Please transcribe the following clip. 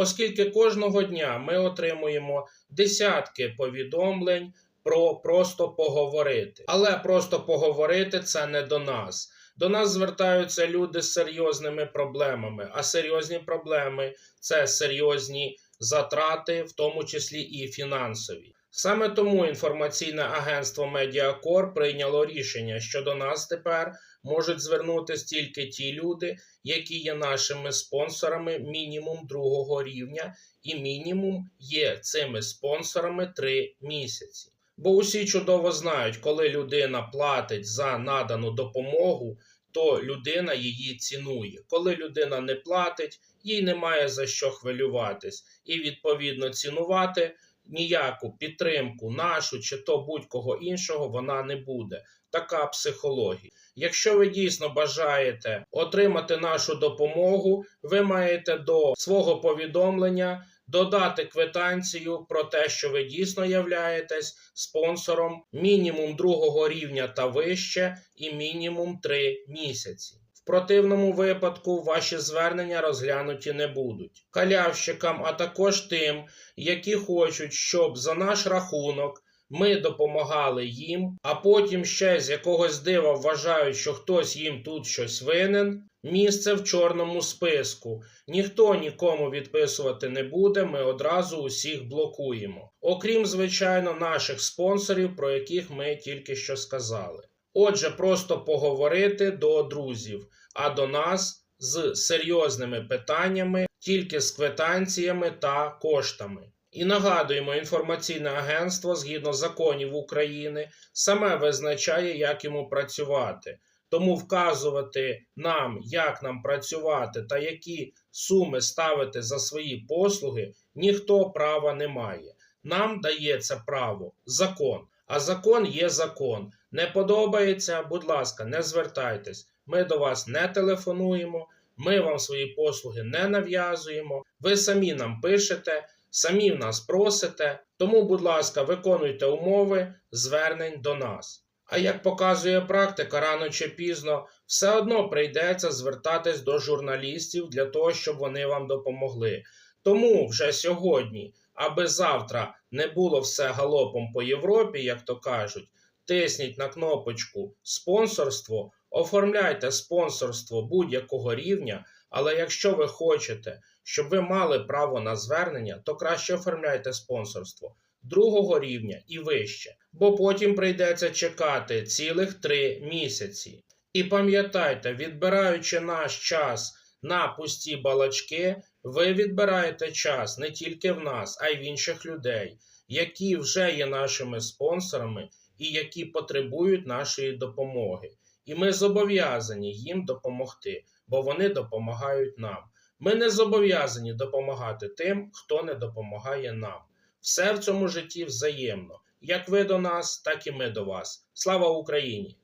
оскільки кожного дня ми отримуємо десятки повідомлень про просто поговорити. Але просто поговорити це не до нас. До нас звертаються люди з серйозними проблемами, а серйозні проблеми це серйозні затрати, в тому числі і фінансові. Саме тому інформаційне агентство Медіакор прийняло рішення, що до нас тепер можуть звернутися тільки ті люди, які є нашими спонсорами мінімум другого рівня, і мінімум є цими спонсорами 3 місяці. Бо усі чудово знають, коли людина платить за надану допомогу, то людина її цінує. Коли людина не платить, їй немає за що хвилюватись, і відповідно цінувати ніяку підтримку нашу чи то будь-кого іншого вона не буде. Така психологія. Якщо ви дійсно бажаєте отримати нашу допомогу, ви маєте до свого повідомлення додати квитанцію про те, що ви дійсно являєтесь спонсором мінімум другого рівня та вище, і мінімум 3 місяці. В противному випадку ваші звернення розглянуті не будуть. Халявщикам, а також тим, які хочуть, щоб за наш рахунок ми допомагали їм, а потім ще з якогось дива вважають, що хтось їм тут щось винен. Місце в чорному списку. Ніхто нікому відписувати не буде, ми одразу усіх блокуємо. Окрім, звичайно, наших спонсорів, про яких ми тільки що сказали. Отже, просто поговорити до друзів, а до нас з серйозними питаннями, тільки з квитанціями та коштами. І нагадуємо, інформаційне агентство згідно законів України саме визначає, як йому працювати. Тому вказувати нам, як нам працювати та які суми ставити за свої послуги, ніхто права не має. Нам дає це право закон. А закон є закон. Не подобається, будь ласка, не звертайтесь. Ми до вас не телефонуємо, ми вам свої послуги не нав'язуємо. Ви самі нам пишете, самі в нас просите. Тому, будь ласка, виконуйте умови звернень до нас. А як показує практика, рано чи пізно все одно прийдеться звертатись до журналістів для того, щоб вони вам допомогли. Тому вже сьогодні, аби завтра не було все галопом по Європі, як то кажуть, тисніть на кнопочку спонсорство, оформляйте спонсорство будь-якого рівня. Але якщо ви хочете, щоб ви мали право на звернення, то краще оформляйте спонсорство другого рівня і вище, бо потім прийдеться чекати цілих три місяці. І пам'ятайте, відбираючи наш час на пусті балачки, ви відбираєте час не тільки в нас, а й в інших людей, які вже є нашими спонсорами і які потребують нашої допомоги. І ми зобов'язані їм допомогти, бо вони допомагають нам. Ми не зобов'язані допомагати тим, хто не допомагає нам. Все в цьому житті взаємно. Як ви до нас, так і ми до вас. Слава Україні!